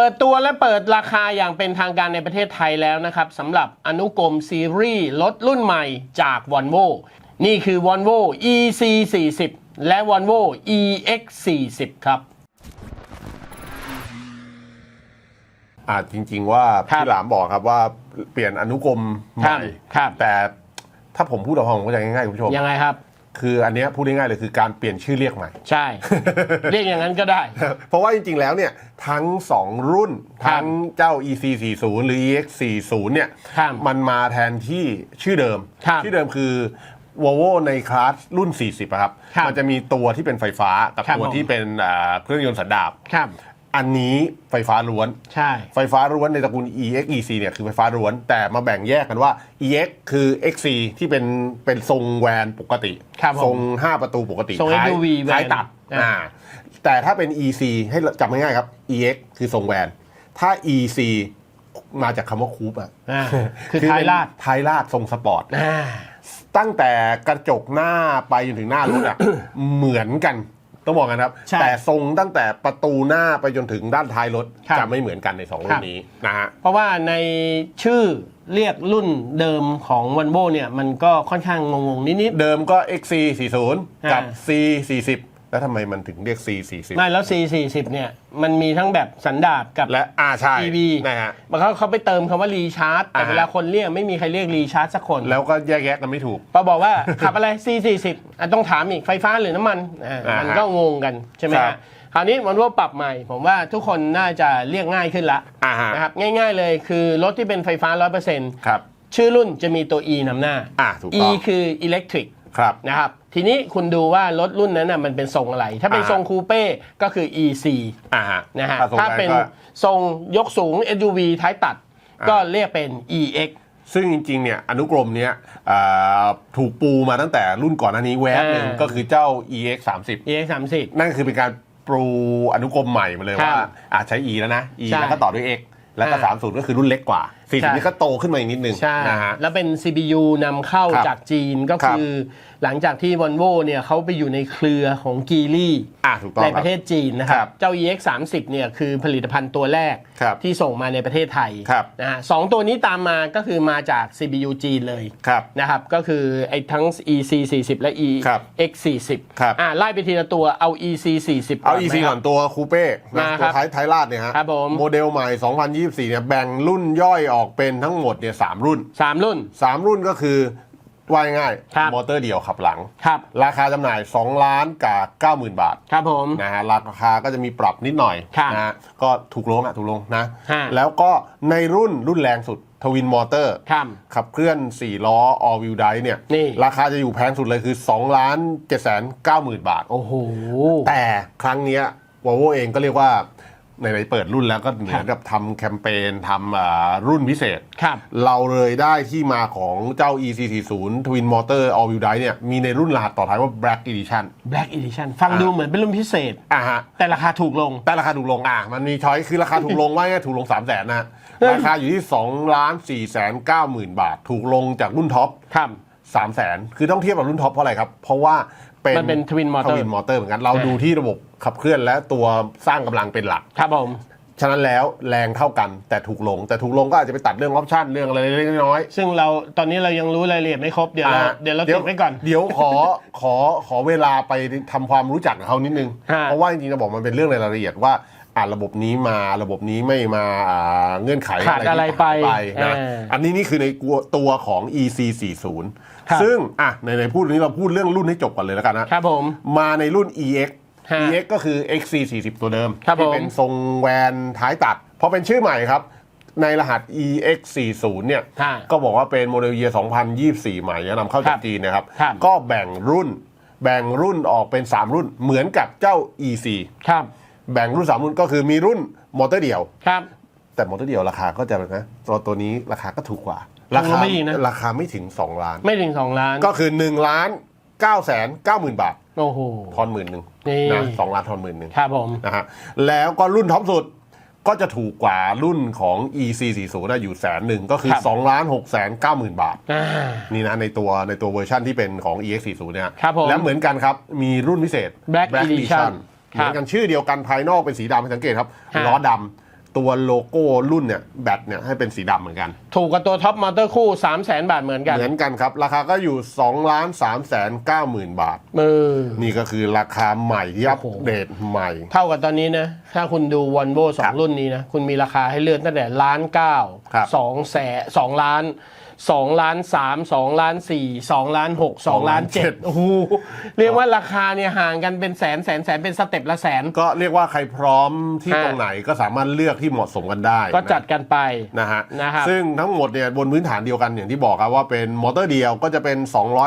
เปิดตัวและเปิดราคาอย่างเป็นทางการในประเทศไทยแล้วนะครับสำหรับอนุกรมซีรีส์รถรุ่นใหม่จาก Volvo นี่คือ Volvo EC 4 0 และ Volvo EX 4 0 ครับอ่าจริง ๆ ว่าครับพี่หลามบอกครับว่าเปลี่ยนอนุกรมใหครับม่ครับแต่ถ้าผมพูดเอาพอผมก็จะง่ายๆคุณผู้ชมยังไงครับ คืออันเนี้ยพูดง่ายๆเลยคือการเปลี่ยนชื่อเรียกใหม่ ใช่ เรียกอย่างนั้นก็ได้ เพราะว่าจริงๆแล้วเนี่ยทั้ง 2 รุ่น ครับทั้งเจ้า EC 4 0หรือ EX 4 0เนี่ยครับมันมาแทนที่ชื่อเดิม ครับชื่อเดิมคือ Volvo ในคลาสรุ่น 40อะครับ ครับมันจะมีตัวที่เป็นไฟฟ้ากับครับตัวผม ที่เป็นอ่าเครื่องยนต์สันดาป ครับ อันนี้ไฟฟ้าล้วน ใช่ ไฟฟ้าล้วนในตระกูล EX EC เนี่ยคือไฟฟ้าล้วน แต่มาแบ่งแยกกันว่า EX คือ XC ที่เป็นเป็นทรงแวนปกติครับผมทรง 5 ประตูปกติทรงท้าย SUV แวนท้ายตัดอ่าอ่าแต่ถ้าเป็น EC ให้จำง่ายๆครับ EX คือทรงแวน ถ้า EC มาจากคำว่าคูปอะอ่าคือท้ายลาดเป็นท้ายลาดทรงสปอร์ต อ่า ตั้งแต่กระจกหน้าไปจนถึงหน้ารถอะ เหมือนกัน ต้องบอกกันครับ ใช่แต่ทรงตั้งแต่ประตูหน้าไปจนถึงด้านท้ายรถครับ จะไม่เหมือนกันในสองรุ่ครันบนี้นะฮะ เพราะว่าในชื่อเรียกรุ่นเดิมของ Volvo เนี่ย มันก็ค่อนข้างงงๆนิด เดิมก็ XC 40 กับ อ่า C 40 แล้วทำไมมันถึงเรียก C ๆไม่แล้ว C 4 0 เนี่ยมันมีทั้งแบบสันดาปกับ40และอ่าใช่ EV นะฮะมันเขาเขาไปเติมคำว่ารีชาร์จแต่อ่าฮะ เวลาคนเรียกไม่มีใครเรียกรีชาร์จสักคนแล้วก็แยกแยะกันไม่ถูกพอบอกว่า ขับอะไร C 4 0 อะต้องถามอีกไฟฟ้าหรือน้ำมันอ่าอ่าฮะมันก็งงกันใช่ไหมครัฮะบคราวนี้มันว่าปรับใหม่ ผมว่าทุกคนน่าจะเรียกง่ายขึ้นละอ่าฮะนะครับง่ายๆเลยคือรถที่เป็นไฟฟ้า 100%ครับ ชื่อรุ่นจะมีตัว E นำหน้า อ่าถูก E ต้อง คือ electric ครับ นะครับ ทีนี้คุณดูว่ารถรุ่นนั้นน่ะมันเป็นทรงอะไร ถ้าเป็นอ่า ทรงคูเป้ก็คือ EC อ่าฮะนะฮะทรงถ้าเป็นแรงก็ทรงยกสูง SUV ท้ายตัดอ่าก็เรียกเป็น EX ซึ่งจริงๆเนี่ยอนุกรมเนี้ยอ่าถูกปูมาตั้งแต่รุ่นก่อนหน้านี้แวบหนึ่งอ่า ก็คือเจ้า EX 30 EX 30 นั่นคือเป็นการปูอนุกรมใหม่มาเลยครับว่าอาใช้ E แล้วนะ E ใช่แล้วก็ต่อด้วย X แล้วก็ อ่า 30 ก็คือรุ่นเล็กกว่า ใช่40นี่ก็โตขึ้นมาอีกนิดนึงใช่นะฮะ แล้วเป็น CPU นำเข้าครับจากจีนก็ครับ คือ หลังจากที่ Volvo เนี่ยเขาไปอยู่ในเครือของกีรี่ อ่าถูกต้องในคปรับ ระเทศจีนนะคครัรับบ เจ้า EX 30เนี่ยคือผลิตภัณฑ์ตัวแรกครับที่ส่งมาในประเทศไทยครับ นะฮะสองตัวนี้ตามมาก็คือมาจาก CPU จีนเลยครับ นะครับก็คือไอ้ทั้ง EC 40และ ครับ EX 40ครับ อ่าไล่ไปทีละตัวเอา EC 40เอาไหม EC ครับก่อน ตัวคูเป้นะมาคตัรัวบท้ายท้ายลาดเนี่ยฮะ ครับผม โมเดลใหม่ 2024 เนี่ย แบ่งรุ่นย่อยออกเป็นทั้งหมดเนี่ยสามรุ่น สามรุ่น 3 รุ่นก็คือว่าง่ายๆครับ มอเตอร์เดี่ยวขับหลัง ครับราคาจำหน่าย 2 ล้านกับ90,000 บาท ครับผม นะฮะราคาก็จะมีปรับนิดหน่อยครับนะฮะก็ถูกลงอะถูกลงนะ ฮะ แล้วก็ในรุ่นรุ่นแรงสุดทวินมอเตอร์ ครับ ขับเคลื่อน 4 ล้อ all wheel drive เนี่ย นี่ ราคาจะอยู่แพงสุดเลยคือ2ล้าน7 9 0 0 0 0 บาท โอ้โห แต่ครั้งเนี้ยวอลโวเองก็เรียกว่า ในในๆเปิดรุ่นแล้วก็เหมือนกับทำแคมเปญทำอ่ารุ่นพิเศษ ครับ เราเลยได้ที่มาของเจ้า EC40 Twin Motor All Wheel Drive เนี่ยมีในรุ่นรหัสต่อท้ายว่า Black Edition Black Edition ฟังดูเหมือนเป็นรุ่นพิเศษ อะฮะ แต่ราคาถูกลง แต่ราคาถูกลงอะมันมีช้อยคือราคาถูกลงว่าง่ายๆถูกลง 3 0 0แสนนะฮะราคาอยู่ที่2ล้าน4แสน9หมื่นบาท ถูกลงจากรุ่นท็อปครับ3แสนคือต้องเทียบกับรุ่นท็อปเพราะอะไรครับ เพราะว่า เป็นมันเป็น Twin Motor ทวินมอเตอร์เหมือนกันเราอ่าดูที่ระบบขับเคลื่อนและตัวสร้างกำลังเป็นหลักครับผมฉะนั้นแล้วแรงเท่ากันแต่ถูกลง แต่ถูกลงก็อาจจะไปตัดเรื่องออปชั่นเรื่องอะไรเล็กๆน้อยๆซึ่งเราตอนนี้เรายังรู้รายละเอียดไม่ครบ เดี๋ยวเราอะเดี๋ยวเราเก็บไว้ก่อน เดี๋ยวขอขอขอเวลาไปทำความรู้จักกับเขานิดนึงฮะเพราะว่าจริงๆจะบอกมันเป็นเรื่องในรายละเอียดว่า อ่าระบบนี้มาระบบนี้ไม่มาอ่าเงื่อนไขขาดอะไรที่ไปหายนะเอออัอันนี้นี่คือในตัวของ EC ครับ 40ซึ่งอะในในพูดนี้เราพูดเรื่องรุ่นให้จบก่อนเลยแล้วกันนะ ครับผม มาในรุ่น EX ฮะ EX ก็คือ XC 40ตัวเดิม ครับที่ผมเป็นทรงแวนท้ายตัดพอเป็นชื่อใหม่ครับ ในรหัส EX 40เนี่ย ฮะ ก็บอกว่าเป็นโมเดลเยียร์2024 ใหม่แล้วนำเข้าจากครับจีนนะครับ ครับ ก็แบ่งรุ่น แบ่งรุ่นออกเป็น 3 รุ่นเหมือนกับเจ้า EC ครับ แบ่งรุ่น3รุ่นก็คือมีรุ่นมอเตอร์เดี่ยว ครับ แต่มอเตอร์เดี่ยวราคาก็จะนะตัวตัวนี้ราคาก็ถูกกว่าถูรากกว่าคาไม่อีกนะ ราคาไม่ถึง 2 ล้าน ไม่ถึง 2 ล้าน ก็คือ1ล้าน9แสน9หมื่นบาท โอ้โหทอนหมื่นหนึ่งนี่นะสองล้านทอนหมื่นหนึ่งครับผมนะฮะแล้วก็รุ่นท็อปสุดก็จะถูกกว่ารุ่นของ EC 40นะอยู่แสนหนึ่งก็คือครับ2ล้าน6แสน9หมื่นบาทอ่านี่นะในตัวในตัวเวอร์ชันที่เป็นของ EX 40เนี่ยครับผมและเหมือนกันครับ มีรุ่นพิเศษ Black Edition เหมือนกันชื่อเดียวกันภายนอกเป็นสีดำให้สังเกตครับฮะล้อดตัวโลโก้รุ่นเนี่ยแบตเนี่ยให้เป็นสีดำเหมือนกัน ถูกกับตัวท็อปมอเตอร์คู่ 3 0 0แสนบาทเหมือนกัน เหมือนกันครับ ราคาก็อยู่2ล้าน3แสน9หมื่นบาทมือนี่ก็คือราคาใหม่ที่อัปโอ้โหเดตใหม่ เท่ากับตอนนี้นะ ถ้าคุณดูวอลโว่สอครังบรุ่นนี้นะ คุณมีราคาให้เลือกตั้งแต่ล้านเก้าครับสองแสนสองล้าน สองล้านสามสองล้านสี่สองล้านหกสองล้านเจ็ดโอ้โหเรียกว่าราคาเนี่ยห่างกันเป็นแสนแสนแสนเป็นสเต็ปละแสน ก็เรียกว่าใครพร้อมที่ฮะตรงไหนก็สามารถเลือกที่เหมาะสมกันได้ก็จัดนะกันไปนะฮะนะครับซึ่งทั้งหมดเนี่ยบนพื้นฐานเดียวกันอย่างที่บอกครับว่าเป็นมอเตอร์เดียวก็จะเป็น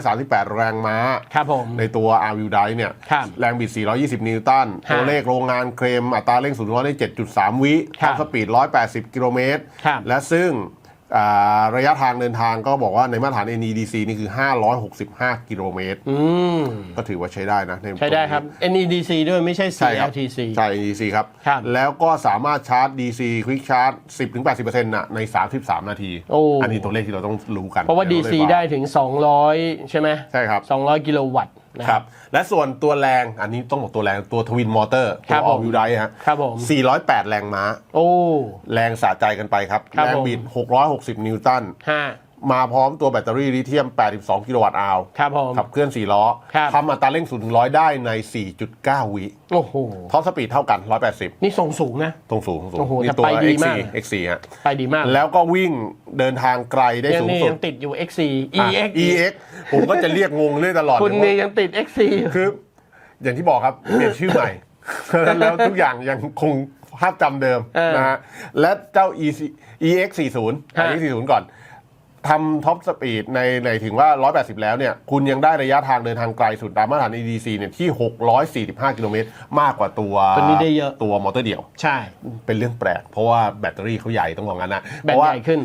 238 แรงม้าครับผมในตัว r w d i เนี่ยครับแรงบิด 420 นิวตันฮะตัวเลขโรงงานเคลมอัตราเร่งศูนย์ร้อยได้7.3 วิครัท็อบปสปีด 180 กิโลเมตรครับและซึ่งอ่า ระยะทางเดินทางก็บอกว่าในมาตรฐาน NEDC นี่คือ 565 กิโลเมตรอืมก็ถือว่าใช้ได้นะในใช้ได้ครับ NEDC ด้วยไม่ใช่ใช่ครับ CLTC ใช่ NEDC ครับครับ แล้วก็สามารถชาร์จ DC Quick Charge 10-80%น่ะใน 33 นาทีโอ้นนี้ตัวเลขที่เราต้องรู้กัน เพราะว่าดี๋ย DC เยได้ถึง 200 ใช่ไหมใช่ครับ 200 กิโลวัตต์ นะครับ และส่วนตัวแรงอันนี้ต้องบอกตัวแรงตัวทวินมอเตอร์ครัตัวบอผอมลวิวไดฮะครับผม 408 แรงม้า โอ้ แรงสะใจกันไปครับ ครับแรงผม บิด 660 นิวตันฮะ มาพร้อมตัวแบตเตอรี่ลิเธียม 82 กิโลวัตต์อาวร์ครับผม ขับเคลื่อน 4 ล้อครับ ทำอัตราเร่ง0ถึง100 ได้ใน 4.9 วิโอ้โห ท็อปสปีดเท่ากัน 180นี่ส่งสูงนะ ตรงสูงตรงสูงโอ้โหนี่แต่ตัว ไปดี X4 มาก X4 ฮะ ไปดีมากแล้วก็วิ่งเดินทางไกลได้ยังสูงนี่สุดยังติดอยู่ XC อะ EX EX ผมก็จะเรียกงงเรื่อยตลอดคุณเลยนี่ว่ายังติด XC คือ อย่างที่บอกครับ เปลี่ยนชื่อใหม่ แล้วทุกอย่างยังคงภาพจำเดิมเออนะฮะ และเจ้า EC EX 40ฮะ EX 40 ก่อน ทำท็อปสปีดในในถึงว่า 180 แล้วเนี่ย คุณยังได้ระยะทางเดินทางไกลสุดตามมาตรฐาน EDC เนี่ยที่ 645 กิโลเมตร มากกว่าตัวตัวนี้ได้เยอะ ตัวมอเตอร์เดี่ยว ใช่ เป็นเรื่องแปลก เพราะว่าแบตเตอรี่เขาใหญ่ต้องบอกงั้นนะแบเพตราะว่าใหญ่ขึ้น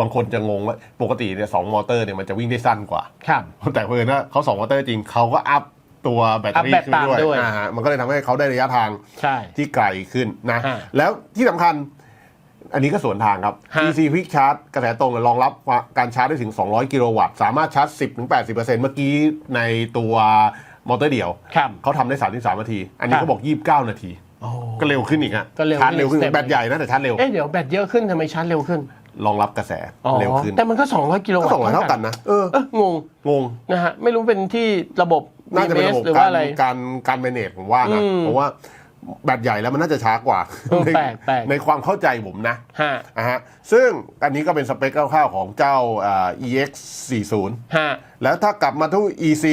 บางคนจะงงว่าปกติเนี่ยสองมอเตอร์เนี่ยมันจะวิ่งได้สั้นกว่า ครับ แต่เพื่อนว่าเขาสองมอเตอร์จริงเขาก็อัพตัวแบตเตอรี่อัพแบตขึ้นตามด้วยด้วยอ่าฮะมันก็เลยทำให้เขาได้ระยะทางใช่ที่ไกลขึ้นนะฮะแล้วที่สำคัญ อันนี้ก็สวนทางครับฮะ DC Quick Charge กระแสตรงรองรับการชาร์จได้ถึง 200 กิโลวัตต์ สามารถชาร์จ 10-80%เมื่อกี้ในตัวมอเตอร์เดี่ยวครับเขาทำได้ 33 นาที อันนี้ครับเขาบอก 29 นาทีโอ้ก็เร็วขึ้นอีกฮะก็เร็วชาร์จเร็วขึ้นขึ้น แบตใหญ่นะแต่ชาร์จเร็ว เอ๊ะเดี๋ยวแบตเยอะขึ้นทำไมชาร์จเร็วขึ้น รองรับกระแสอ๋อเร็วขึ้น แต่มันก็ 200 กิโลวัตก็ต์สองร้อยเท่ากันนะเออเอองง งง นะฮะ ไม่รู้เป็นที่ระบบน่าจะเป็นระบบ BMS หรือกาว่ารอะไรการการแมเนจผมว่านะอืมเพราะว่า แบตใหญ่แล้วมันน่าจะช้ากว่าเออในแปลกแปลก ในความเข้าใจผมนะฮะอะฮะซึ่งอันนี้ก็เป็นสเปคคร่าวๆของเจ้าอ่า EX 40ฮะแล้วถ้ากลับมาที่ EC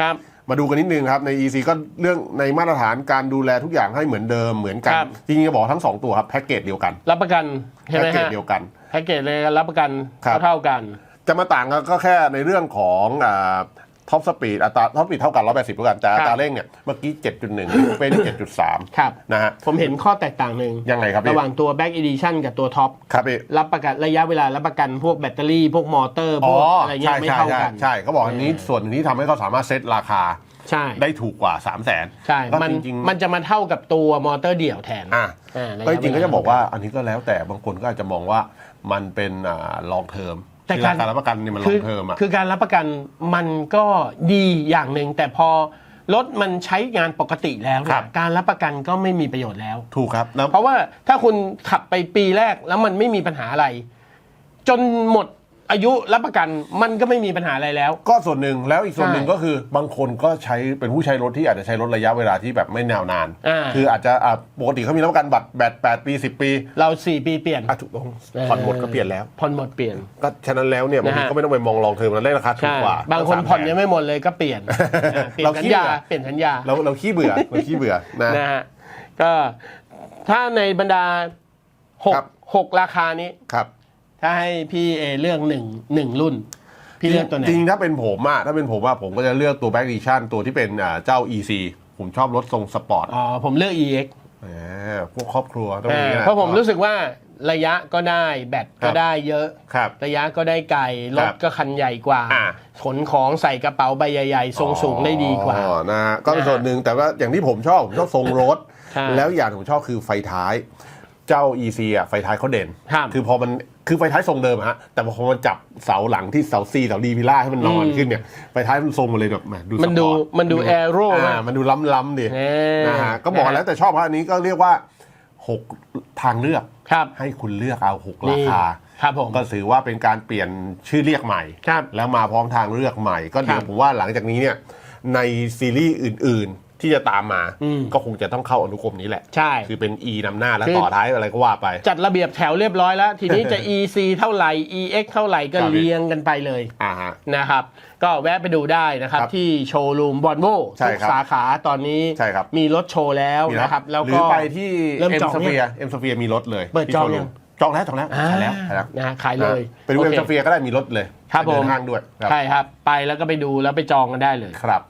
ครับ มาดูกันนิดนึงครับใน EC ก็เรื่องในมาตรฐานการดูแลทุกอย่างให้เหมือนเดิมเหมือนกันครับ จริงๆจะบอกทั้ง2ตัวครับแพ็กเกจเดียวกันรับประกันใช่แพ็ไหกมเกจฮะเดียวกัน แพ็กเกจเลยกันรับประกันครับ เท่าๆกัน จะมาต่างกันก็แค่ในเรื่องของ ท็อปสปีดอัตราท็อปสปีดเท่ากัน180เท่ากันแต่อัตราเร่งเนี่ยเมื่อกี้ 7.1เป็น7.3 ครับ นะฮะ ผมเห็นข้อแตกต่างหนึ่งยังไงครับพี่ ระหว่างตัว Back Edition กับตัวท็อปครับพี่ รับประกันระยะเวลารับประกันพวกแบตเตอรี่พวกมอเตอร์พอ๋อวกอะไรเงี้ใช่ยไม่ใช่เท่าใช่กัน ใช่เขาบอกอันนี้ส่วนหนึ่งที่ทำให้เขาสามารถเซตราคาใช่ได้ถูกกว่า 3 0 0แสนใช่ก็มันจริงๆมันจะมาเท่ากับตัวมอเตอร์เดี่ยวแทนอะอ่าระยะก็จริงๆเวลาก็จะบอกว่าอันนี้ก็แล้วแต่บางคนก็อาจจะมองว่ามันเป็นลองเทอม แต่ที่การราคารับประกันเนี่ยมันลคือองเทอมอะ คือการรับประกันมันก็ดีอย่างหนึ่งแต่พอรถมันใช้งานปกติแล้วเนี่ครัยบ การรับประกันก็ไม่มีประโยชน์แล้ว ถูกครับแล้ว เพราะว่าถ้าคุณขับไปปีแรกแล้วมันไม่มีปัญหาอะไร จนหมด อายุรับประกันมันก็ไม่มีปัญหาอะไรแล้ว ก็ส่วนหนึ่งแล้วอีกส่วนหนึ่งใช่ก็คือบางคนก็ใช้เป็นผู้ใช้รถที่อาจจะใช้รถระยะเวลาที่แบบไม่ยาวนาน อ่า คืออาจจะอะปกติเขามีรับประกันบัตรแบตแปดปีสิบปีเราสี่ปีเปลี่ยนอะถูกต้องผ่อนหมดก็เปลี่ยนแล้ว ผ่อนหมดเปลี่ยน ก็ฉะนั้นแล้วเนี่ยบางทีนะฮะ ก็ไม่ต้องไปมองลองเทอมมันได้ราคาถูกใช่กว่าบางคนตั้ผ่อน300,000ยังไม่หมดเลยก็เปลี่ยนอ่าเปลี่ยนเราสัญขี้ญาเบื่อเปลี่ยนสัญญา เราเราขี้เบื่อเราขี้เบื่อนะ นะฮะก็ถ้าในบรรดาหกครับ หกราคานี้ ครับ ถ้าให้พี่เอเลือกหนึ่งหนึ่งรุ่น พี่เลือกตัวไหน จริงๆถ้าเป็นผมอะถ้าเป็นผมอะผมก็จะเลือกตัวแบ็กดิชั่นตัวที่เป็นอ่าเจ้า EC ผมชอบรถทรงสปอร์ตอ๋อ ผมเลือก EX แหมพวกครอบครัวต้องอ่าอย่างนี้นะเพราะผมรู้สึกว่าระยะก็ได้แบตครัก็บ ได้เยอะ ครับ ระยะก็ได้ไกลรครัถบก็คันใหญ่กว่า อ่า ขนของใส่กระเป๋าใบใหญ่ๆทรงสูงได้ดีกว่า อ๋อนะฮะก็เป็นนะฮะส่วนหนึ่งแต่ว่าอย่างที่ผมชอบผมชอบทรงรถ ใช่ แล้วอย่างที่ผมชอบคือไฟท้าย เจ้า EC อะไฟท้ายเขาเด่น ครับคือพอมันคือไฟท้ายทรงเดิมอะฮะแต่พอมันจับเสาหลังที่เสาซีเสาดีพิล่าให้มันนอนอืมขึ้นเนี่ยไฟท้ายมันทรงมาเลยแบบแหมดูมันดูสปอร์ตมันดู aero อ่มากมันดูล้ำๆดิเออนะฮะก็บอกนะฮะแล้วแต่ชอบครับอันนี้ก็เรียกว่า6ทางเลือก ครับ ให้คุณเลือกเอา6นี่ราคาครับผมก็ถือว่าเป็นการเปลี่ยนชื่อเรียกใหม่ ครับแล้วมาพร้อมทางเลือกใหม่ ก็เดี๋ยควรับผมว่าหลังจากนี้เนี่ยในซีรีส์อื่นๆ ที่จะตามมาอืมก็คงจะต้องเข้าอนุกรมนี้แหละ ใช่ คือเป็น E นำหน้าแล้วคือต่อท้ายอะไรก็ว่าไป จัดระเบียบแถวเรียบร้อยแล้ว ทีนี้จะ EC เท่าไหร่ EX เท่าไหร่ก็ครับเรียงกันไปเลยอ่าฮะนะครับ ก็แวะไปดูได้นะครับครับที่โชว์รูมบอนโวใช่ทุกครับสาขาตอนนี้ใช่ครับมีรถโชว์แล้วมีนะครับแล้วหรืก็อไปที่เริ่มเอ็มจองสเนี่เฟียยเอ็มสเฟียมีรถเลยเปิดที่จองโชว์รูยัมงจองแล้วจองแล้วขายแล้วขายแล้วนะฮะขายเลยไปดูโอเอ็มเคสเฟียก็ได้มีรถเลยครับผมเดินห้างด้วยครับใช่ครับ ไปแล้วก็ไปดูแล้วไปจองกันได้เลยครับ